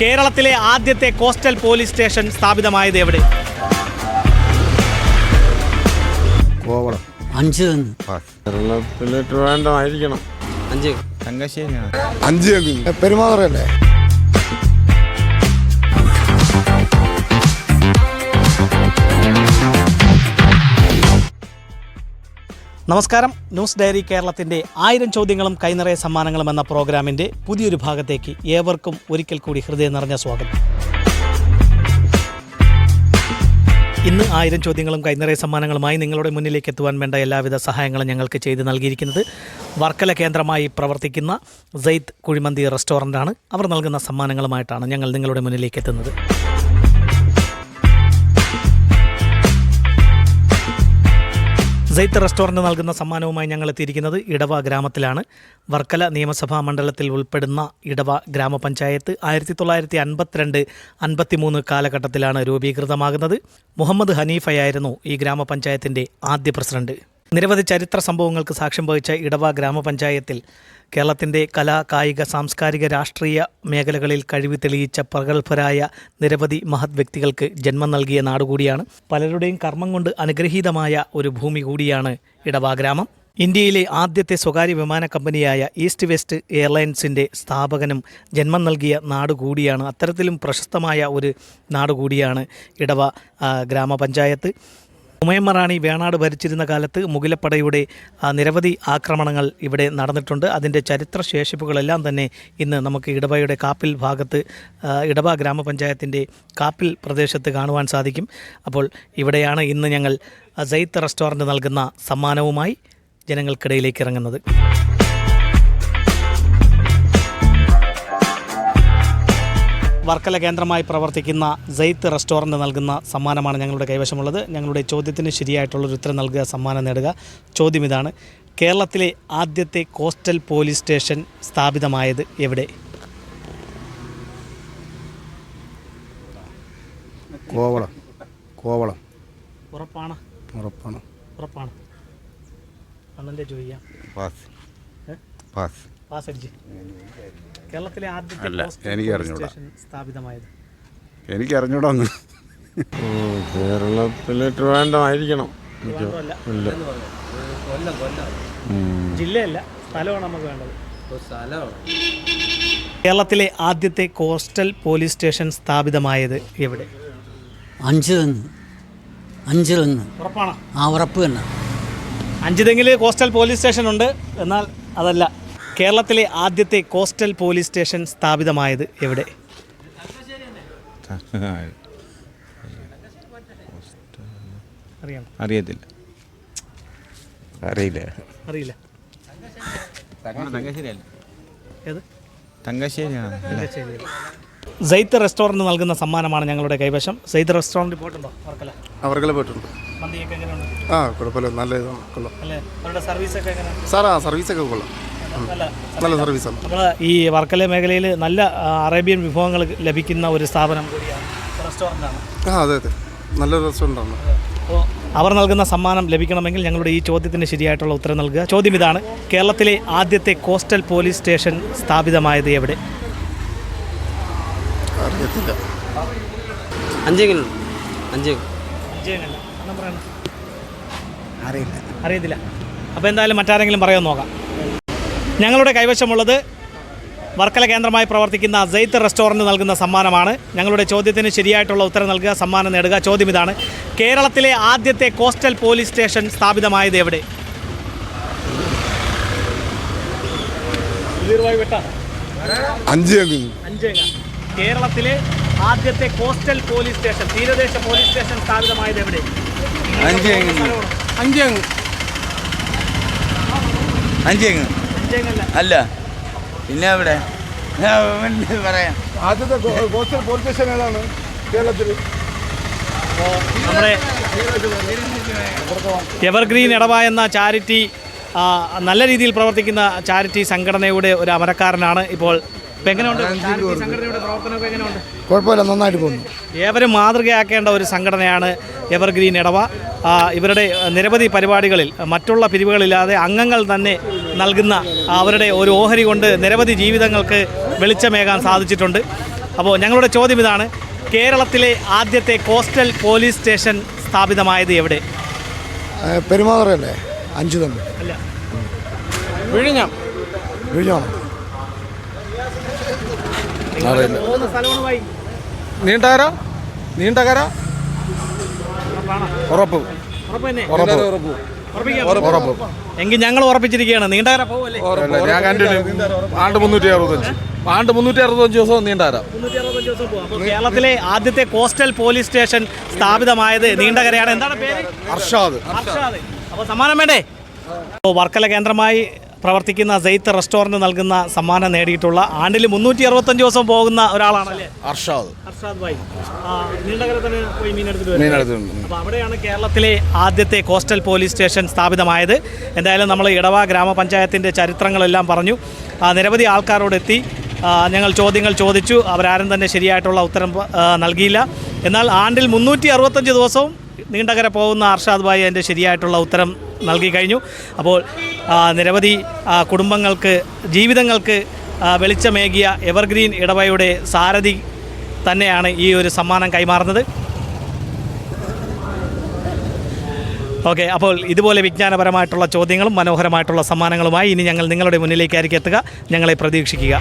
കേരളത്തിലെ ആദ്യത്തെ coastal police station സ്ഥാപിതമായത് എവിടെ? കോവളം. അഞ്ച് ആയിരിക്കണം അഞ്ച്. തങ്കശ്ശേരിയാണ്. അഞ്ച് പെരുമാറല്ലേ നമസ്കാരം. ന്യൂസ് ഡയറി കേരളത്തിന്റെ ആയിരം ചോദ്യങ്ങളും കൈനിറയ സമ്മാനങ്ങളും എന്ന പ്രോഗ്രാമിന്റെ പുതിയൊരു ഭാഗത്തേക്ക് ഏവർക്കും ഒരിക്കൽ കൂടി ഹൃദയം നിറഞ്ഞ സ്വാഗതം. ഇന്ന് ആയിരം ചോദ്യങ്ങളും കൈനിറയ സമ്മാനങ്ങളുമായി നിങ്ങളുടെ മുന്നിലേക്ക് എത്തുവാൻ വേണ്ട എല്ലാവിധ സഹായങ്ങളും ഞങ്ങൾക്ക് ചെയ്ത് നൽകിയിരിക്കുന്നത് വർക്കല കേന്ദ്രമായി പ്രവർത്തിക്കുന്ന സെയ്ത്ത് കുഴിമന്തി റെസ്റ്റോറന്റാണ് അവർ നൽകുന്ന സമ്മാനങ്ങളുമായിട്ടാണ് ഞങ്ങൾ നിങ്ങളുടെ മുന്നിലേക്ക് എത്തുന്നത്. സെയ്ത്ത് റെസ്റ്റോറന്റ് നൽകുന്ന സമ്മാനവുമായി ഞങ്ങൾ എത്തിയിരിക്കുന്നത് ഇടവ ഗ്രാമത്തിലാണ്. വർക്കല നിയമസഭാ മണ്ഡലത്തിൽ ഉൾപ്പെടുന്ന ഇടവ ഗ്രാമപഞ്ചായത്ത് ആയിരത്തി തൊള്ളായിരത്തി അൻപത്തിരണ്ട് അൻപത്തിമൂന്ന് കാലഘട്ടത്തിലാണ് രൂപീകൃതമാകുന്നത്. മുഹമ്മദ് ഹനീഫയായിരുന്നു ഈ ഗ്രാമപഞ്ചായത്തിന്റെ ആദ്യ പ്രസിഡന്റ്. നിരവധി ചരിത്ര സംഭവങ്ങൾക്ക് സാക്ഷ്യം വഹിച്ച ഇടവ ഗ്രാമപഞ്ചായത്തിൽ കേരളത്തിന്റെ കലാ കായിക സാംസ്കാരിക രാഷ്ട്രീയ മേഖലകളിൽ കഴിവ് തെളിയിച്ച പ്രഗത്ഭരായ നിരവധി മഹത് വ്യക്തികൾക്ക് ജന്മം നൽകിയ നാടുകൂടിയാണ്. പലരുടെയും കർമ്മം കൊണ്ട് അനുഗ്രഹീതമായ ഒരു ഭൂമി കൂടിയാണ് ഇടവ ഗ്രാമം. ഇന്ത്യയിലെ ആദ്യത്തെ സ്വകാര്യ വിമാന കമ്പനിയായ ഈസ്റ്റ് വെസ്റ്റ് എയർലൈൻസിന്റെ സ്ഥാപകനും ജന്മം നൽകിയ നാട് കൂടിയാണ് അത്തരത്തിലും പ്രശസ്തമായ ഒരു നാട് കൂടിയാണ് ഇടവ ഗ്രാമപഞ്ചായത്ത്. ഉമയമ്മ വേണാട് ഭരിച്ചിരുന്ന കാലത്ത് മുകിലപ്പടയുടെ നിരവധി ആക്രമണങ്ങൾ ഇവിടെ നടന്നിട്ടുണ്ട്. അതിന്റെ ചരിത്ര ശേഷിപ്പുകളെല്ലാം തന്നെ ഇന്ന് നമുക്ക് ഇടവയുടെ കാപ്പിൽ ഭാഗത്ത് ഇടവ ഗ്രാമപഞ്ചായത്തിന്റെ കാപ്പിൽ പ്രദേശത്ത് കാണുവാൻ സാധിക്കും. അപ്പോൾ ഇവിടെയാണ് ഇന്ന് ഞങ്ങൾ സെയ്ത്ത് റെസ്റ്റോറന്റ് നൽകുന്ന സമ്മാനവുമായി ജനങ്ങൾക്കിടയിലേക്ക് ഇറങ്ങുന്നത്. വർക്കല കേന്ദ്രമായി പ്രവർത്തിക്കുന്ന സെയ്ത്ത് റെസ്റ്റോറന്റ് നൽകുന്ന സമ്മാനമാണ് ഞങ്ങളുടെ കൈവശമുള്ളത്. ഞങ്ങളുടെ ചോദ്യത്തിന് ശരിയായിട്ടുള്ളൊരു ഉത്തരം നൽകുക സമ്മാനം നേടുക ചോദ്യം ഇതാണ്. കേരളത്തിലെ ആദ്യത്തെ കോസ്റ്റൽ പോലീസ് സ്റ്റേഷൻ സ്ഥാപിതമായത് എവിടെ? കോവളം. കോവളം. ഉറപ്പാണ്? ഉറപ്പാണ്. ഉറപ്പാണ്. അണ്ണന്റെ ചോദിക്കാം പാസ്? പാസ്. പാസ് അടിച്ച് കേരളത്തിലെ ആദ്യത്തെ എനിക്ക് അറിഞ്ഞൂടാ. സ്റ്റേഷൻ സ്ഥാപിതമായത്. എനിക്ക് അറിഞ്ഞൂടാ ട്രിവാൻഡ്രമായിരിക്കണം തിരുവനന്തപുരമല്ല ഇല്ല ജില്ലയല്ല സ്ഥലമാണ് നമുക്ക് വേണ്ടത്. കേരളത്തിലെ ആദ്യത്തെ കോസ്റ്റൽ പോലീസ് സ്റ്റേഷൻ സ്ഥാപിതമായത് എവിടെ? അഞ്ച് അഞ്ചുതെങ്ങ് അഞ്ച് തന്നു ഉറപ്പാണ്? ആ ഉറപ്പ് തന്നെ. അഞ്ചുതെങ്ങിൽ കോസ്റ്റൽ പോലീസ് സ്റ്റേഷൻ ഉണ്ട് എന്നാൽ അതല്ല. കേരളത്തിലെ ആദ്യത്തെ കോസ്റ്റൽ പോലീസ് സ്റ്റേഷൻ സ്ഥാപിതമായത് എവിടെ? അറിയാം അറിയത്തില്ല. അറിയില്ല. അറിയില്ല. ഏത്? തങ്കശ്ശേരി. സെയ്ത്ത് റെസ്റ്റോറന്റ് നൽകുന്ന സമ്മാനമാണ് ഞങ്ങളുടെ കൈവശം. സൈത്ത് റെസ്റ്റോറന്റ് പോയിട്ടുണ്ടോ വർക്കല? അവർക്കെല്ലാം പോയിട്ടുണ്ട്. മന്തിയൊക്കെ എങ്ങനെയുണ്ട്? ആ കുഴപ്പമില്ല. നല്ല ഇതാണ്. കൊള്ളാം. അല്ലേ? അവരുടെ സർവീസൊക്കെ എങ്ങനെയാണ് സാർ ആ സർവീസൊക്കെ കൊള്ളാം. നല്ല സർവീസാണ് നമ്മൾ ഈ വർക്കല മേഖലയിൽ നല്ല അറേബ്യൻ വിഭവങ്ങൾ ലഭിക്കുന്ന ഒരു സ്ഥാപനം കൂടിയാണ്. റെസ്റ്റോറന്റാണ് ആ അതെ അതെ. നല്ലൊരു റെസ്റ്റോറന്റാണ് അപ്പോൾ അവർ നൽകുന്ന സമ്മാനം ലഭിക്കണമെങ്കിൽ ഞങ്ങളുടെ ഈ ചോദ്യത്തിന് ശരിയായിട്ടുള്ള ഉത്തരം നൽകുക. ചോദ്യം ഇതാണ് കേരളത്തിലെ ആദ്യത്തെ കോസ്റ്റൽ പോലീസ് സ്റ്റേഷൻ സ്ഥാപിതമായത് എവിടെ? അറിയത്തില്ല. അഞ്ചെങ്കിലും അഞ്ച് അറിയില്ല. അറിയത്തില്ല. അപ്പോൾ എന്തായാലും മറ്റാരെങ്കിലും പറയാൻ നോക്കാം. ഞങ്ങളുടെ കൈവശമുള്ളത് വർക്കല കേന്ദ്രമായി പ്രവർത്തിക്കുന്ന സെയ്ത്ത് റെസ്റ്റോറന്റ് നൽകുന്ന സമ്മാനമാണ്. ഞങ്ങളുടെ ചോദ്യത്തിന് ശരിയായിട്ടുള്ള ഉത്തരം നൽകുക സമ്മാനം നേടുക ചോദ്യം ഇതാണ്. കേരളത്തിലെ ആദ്യത്തെ കോസ്റ്റൽ പോലീസ് സ്റ്റേഷൻ സ്ഥാപിതമായത് എവിടെ? അഞ്ച് കേരളത്തിലെ ആദ്യത്തെ കോസ്റ്റൽ പോലീസ് സ്റ്റേഷൻ തീരദേശ പോലീസ് സ്റ്റേഷൻ സ്ഥാപിതമായത് എവിടെ? അഞ്ചേങ്ങ. അഞ്ചേങ്ങ്. അഞ്ചേങ്ങ്. അല്ല. പിന്നെ എവിടെ? പറയാം. ആദ്യത്തെ കോസ്റ്റൽ പോലീസ് സ്റ്റേഷൻ ഏതാണ്? കേരളത്തിൽ നമ്മുടെ എവർഗ്രീൻ ഇടവ എന്ന ചാരിറ്റി നല്ല രീതിയിൽ പ്രവർത്തിക്കുന്ന ചാരിറ്റി സംഘടനയുടെ ഒരു അമരക്കാരനാണ് ഇപ്പോൾ. കുഴപ്പമില്ല നന്നായിട്ട് പോകുന്നു. ഏവരും മാതൃകയാക്കേണ്ട ഒരു സംഘടനയാണ് എവർഗ്രീൻ ഇടവ ഇവരുടെ നിരവധി പരിപാടികളിൽ മറ്റുള്ള പിരിവുകളില്ലാതെ അംഗങ്ങൾ തന്നെ നൽകുന്ന അവരുടെ ഒരു ഓഹരി കൊണ്ട് നിരവധി ജീവിതങ്ങൾക്ക് വെളിച്ചമേകാൻ സാധിച്ചിട്ടുണ്ട്. അപ്പോൾ ഞങ്ങളുടെ ചോദ്യം ഇതാണ് കേരളത്തിലെ ആദ്യത്തെ കോസ്റ്റൽ പോലീസ് സ്റ്റേഷൻ സ്ഥാപിതമായത് എവിടെ? പെരുമാറല്ലേ അഞ്ചു തന്നെ അല്ല. വിഴിഞ്ഞാം. വിഴിഞ്ഞാം. നീണ്ടകര നീണ്ടകര ഉറപ്പ്. ഉറപ്പ് എങ്കിൽ ഞങ്ങൾ ഉറപ്പിച്ചിരിക്കുകയാണ്. നീണ്ടകര പോവല്ലേ? ഞാൻ കണ്ടിട്ട് ആണ്ട് മുന്നൂറ്റി അറുപത്തഞ്ച് ആണ്ട് മുന്നൂറ്റി അറുപത്തഞ്ച് ദിവസവും നീണ്ടകര കേരളത്തിലെ ആദ്യത്തെ കോസ്റ്റൽ പോലീസ് സ്റ്റേഷൻ സ്ഥാപിതമായത് നീണ്ടകരയാണ്. എന്താണ് പേര്? അർഷാദ്. അർഷാദ്. അപ്പോൾ സമ്മാനം വേണ്ടേ? വർക്കല കേന്ദ്രമായി പ്രവർത്തിക്കുന്ന സെയ്ത്ത് റെസ്റ്റോറന്റ് നൽകുന്ന സമ്മാനം നേടിയിട്ടുള്ള ആണ്ടിൽ മുന്നൂറ്റി അറുപത്തഞ്ച് ദിവസം പോകുന്ന ഒരാളാണല്ലേ? അർഷാദ്. ഭായ്. പോയി അപ്പോൾ അവിടെയാണ് കേരളത്തിലെ ആദ്യത്തെ കോസ്റ്റൽ പോലീസ് സ്റ്റേഷൻ സ്ഥാപിതമായത്. എന്തായാലും നമ്മൾ ഇടവ ഗ്രാമപഞ്ചായത്തിന്റെ ചരിത്രങ്ങളെല്ലാം പറഞ്ഞു. നിരവധി ആൾക്കാരോട് എത്തി. ഞങ്ങൾ ചോദ്യങ്ങൾ ചോദിച്ചു. അവരാരും തന്നെ ശരിയായിട്ടുള്ള ഉത്തരം നൽകിയില്ല. എന്നാൽ ആണ്ടിൽ മുന്നൂറ്റി അറുപത്തഞ്ച് ദിവസവും നീണ്ടകര പോകുന്ന അർഷാദ് ഭായി അതിന്റെ ശരിയായിട്ടുള്ള ഉത്തരം നൽകി കഴിഞ്ഞു. അപ്പോൾ നിരവധി കുടുംബങ്ങൾക്ക് ജീവിതങ്ങൾക്ക് വെളിച്ചമേകിയ എവർഗ്രീൻ ഇടവയുടെ സാരഥി തന്നെയാണ് ഈ ഒരു സമ്മാനം കൈമാറുന്നത്. ഓക്കെ അപ്പോൾ ഇതുപോലെ വിജ്ഞാനപരമായിട്ടുള്ള ചോദ്യങ്ങളും മനോഹരമായിട്ടുള്ള സമ്മാനങ്ങളുമായി ഇനി ഞങ്ങൾ നിങ്ങളുടെ മുന്നിലേക്കായിരിക്കും എത്തുക. ഞങ്ങളെ പ്രതീക്ഷിക്കുക.